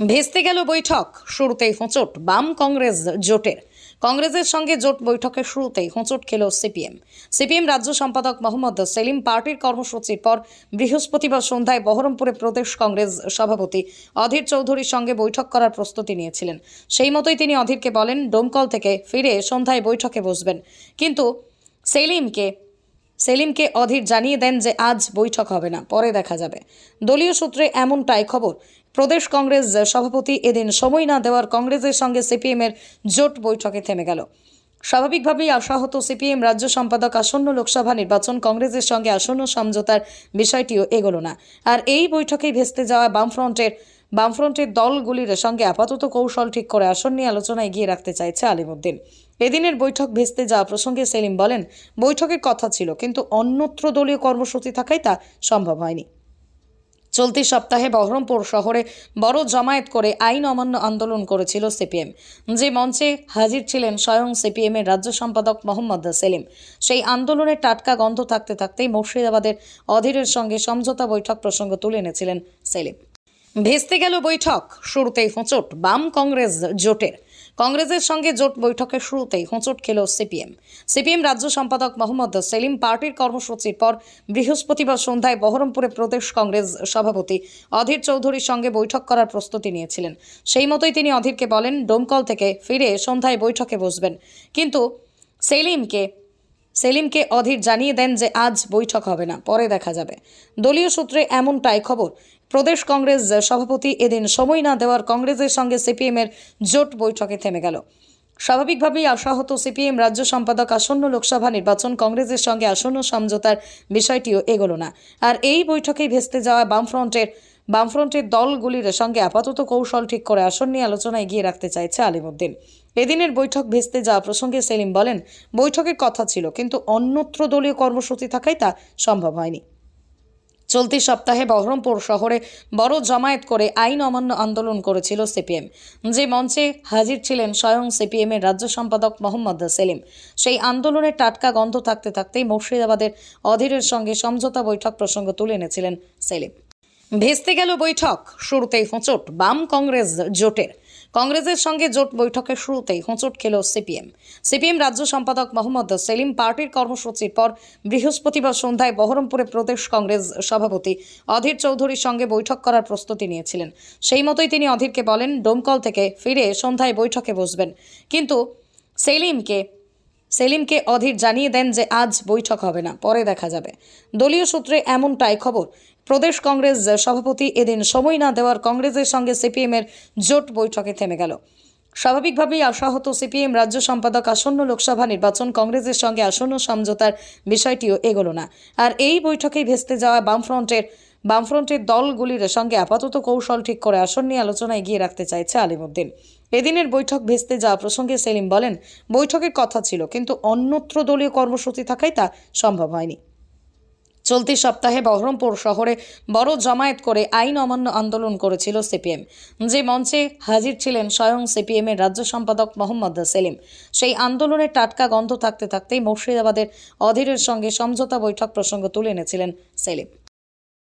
ভেস্তে গেল বৈঠক, শুরুতেই হোঁচট, বাম কংগ্রেস জোটের। কংগ্রেসের সঙ্গে জোট বৈঠকের শুরুতেই হোঁচট খেল সিপিএম। সিপিএম রাজ্য সম্পাদক মোহাম্মদ সেলিম পার্টির কর্মসূচির পর বৃহস্পতিবার সন্ধ্যায় বহরমপুরে প্রদেশ কংগ্রেস সভাপতি অধীর চৌধুরীর সঙ্গে বৈঠক করার প্রস্তুতি নিয়েছিলেন। সেই মতোই তিনি অধীরকে বলেন, ডোমকল থেকে ফিরে সন্ধ্যায় বৈঠকে বসবেন। কিন্তু সেলিমকে সেলিমকে অধীর জানিয়ে দেন যে আজ বৈঠক হবে না, পরে দেখা যাবে। দলীয় সূত্রে এমনটাই খবর, প্রদেশ কংগ্রেস সভাপতি এদিন সময় না দেওয়ার কংগ্রেসের সঙ্গে সিপিএমের জোট বৈঠকে থেমে গেল। স্বাভাবিকভাবেই আশাহত সিপিএম রাজ্য সম্পাদক আসন্ন লোকসভা নির্বাচন কংগ্রেসের সঙ্গে আসন্ন সমঝোতার বিষয়টিও এগোল না। আর এই বৈঠকেই ভেস্তে যাওয়া বামফ্রন্টের বামফ্রন্টের দলগুলির সঙ্গে আপাতত কৌশল ঠিক করে আসন নিয়ে আলোচনা এগিয়ে রাখতে চাইছে আলিমুদ্দিন। এদিনের বৈঠক ভেস্তে যাওয়া প্রসঙ্গে সেলিম বলেন, বৈঠকের কথা ছিল, কিন্তু অন্যত্র দলীয় কর্মসূচি থাকায় তা সম্ভব হয়নি। চলতি সপ্তাহে বহরমপুর শহরে বড় জমায়েত করে আইন অমান্য আন্দোলন করেছিল সিপিএম। যে মঞ্চে হাজির ছিলেন স্বয়ং সিপিএমের রাজ্য সম্পাদক মোহাম্মদ সেলিম। সেই আন্দোলনের টাটকা গন্ধ থাকতে থাকতেই মুর্শিদাবাদের অধীরের সঙ্গে সমঝোতা বৈঠক প্রসঙ্গ তুলে এনেছিলেন সেলিম। ভেস্তে গেল বৈঠক, শুরুতেই হোঁচট, বাম কংগ্রেস জোটের। কংগ্রেসের সঙ্গে জোট বৈঠকের শুরুতেই হোঁচট খেল সিপিএম। সিপিএম রাজ্য সম্পাদক মোহাম্মদ সেলিম পার্টির কর্মসূচির পর বৃহস্পতিবার সন্ধ্যায় বহরমপুরে প্রদেশ কংগ্রেস সভাপতি অধীর চৌধুরীর সঙ্গে বৈঠক করার প্রস্তুতি নিয়েছিলেন। সেই মতোই তিনি অধীরকে বলেন, ডোমকল থেকে ফিরে সন্ধ্যায় বৈঠকে বসবেন। কিন্তু সেলিমকে সেলিমকে অধীর জানিয়ে দেন যে আজ বৈঠক হবে না, পরে দেখা যাবে। দলীয় সূত্রে এমনটাই খবর। প্রদেশ কংগ্রেস সভাপতি এদিন সময় না দেওয়ার কংগ্রেসের সঙ্গে সিপিএমের জোট বৈঠকে থেমে গেল। স্বাভাবিকভাবেই আশাহত সিপিএম রাজ্য সম্পাদক আসন্ন লোকসভা নির্বাচন কংগ্রেসের সঙ্গে আসন্ন সমঝোতার বিষয়টিও এগোলো না। আর এই বৈঠকেই ভেস্তে যাওয়া বামফ্রন্টের বামফ্রন্টের দলগুলির সঙ্গে আপাতত কৌশল ঠিক করে আসন নিয়ে আলোচনা এগিয়ে রাখতে চাইছে আলিমুদ্দিন। এদিনের বৈঠক ভেস্তে যাওয়া প্রসঙ্গে সেলিম বলেন, বৈঠকের কথা ছিল, কিন্তু অন্যত্র দলীয় কর্মসূচি থাকায় তা সম্ভব হয়নি। চলতি সপ্তাহে বহরমপুর শহরে বড় জমায়েত করে আইন অমান্য আন্দোলন করেছিল সিপিএম। যে মঞ্চে হাজির ছিলেন স্বয়ং সিপিএমের রাজ্য সম্পাদক মোহাম্মদ সেলিম। সেই আন্দোলনের টাটকা গন্ধ থাকতে থাকতেই মুর্শিদাবাদের অধীরের সঙ্গে সমঝোতা বৈঠক প্রসঙ্গ তুলে এনেছিলেন সেলিম। ভেস্তে গেল বৈঠক, শুরুতেই হোঁচট, বাম কংগ্রেস জোটের। কংগ্রেসের সঙ্গে জোট বৈঠকের শুরুতেই হোঁচট খেল সিপিএম। সিপিএম রাজ্য সম্পাদক মোহাম্মদ সেলিম পার্টির কর্মসূচির পর বৃহস্পতিবার সন্ধ্যায় বহরমপুরে প্রদেশ কংগ্রেস সভাপতি অধীর চৌধুরীর সঙ্গে বৈঠক করার প্রস্তুতি নিয়েছিলেন। সেই মতোই তিনি অধীরকে বলেন, ডোমকল থেকে ফিরে সন্ধ্যায় বৈঠকে বসবেন। কিন্তু সেলিমকে সেলিমকে অধীর জানিয়ে দেন যে আজ বৈঠক হবে না, পরে দেখা যাবে। দলীয় সূত্রে এমনটাই খবর, প্রদেশ কংগ্রেস সভাপতি এদিন সময় না দেওয়ার কংগ্রেসের সঙ্গে সিপিএমের জোট বৈঠকে থেমে গেল। স্বাভাবিকভাবেই আশাহত সিপিএম রাজ্য সম্পাদক আসন্ন লোকসভা নির্বাচন কংগ্রেসের সঙ্গে আসন্ন সমঝোতার বিষয়টিও এগোলো না। আর এই বৈঠকেই ভেস্তে যাওয়া বামফ্রন্টের বামফ্রন্টের দলগুলির সঙ্গে আপাতত কৌশল ঠিক করে আসন নিয়ে আলোচনা এগিয়ে রাখতে চাইছে আলিমুদ্দিন। এদিনের বৈঠক ভেস্তে যাওয়া প্রসঙ্গে সেলিম বলেন, বৈঠকের কথা ছিল, কিন্তু অন্যত্র দলীয় কর্মসূচি থাকায় তা সম্ভব হয়নি। চলতি সপ্তাহে বহরমপুর শহরে বড় জমায়েত করে আইন অমান্য আন্দোলন করেছিল সিপিএম। যে মঞ্চে হাজির ছিলেন স্বয়ং সিপিএমের রাজ্য সম্পাদক মোহাম্মদ সেলিম। সেই আন্দোলনের টাটকা গন্ধ থাকতে থাকতেই মুর্শিদাবাদের অধীরের সঙ্গে সমঝোতা বৈঠক প্রসঙ্গ তুলে এনেছিলেন সেলিম।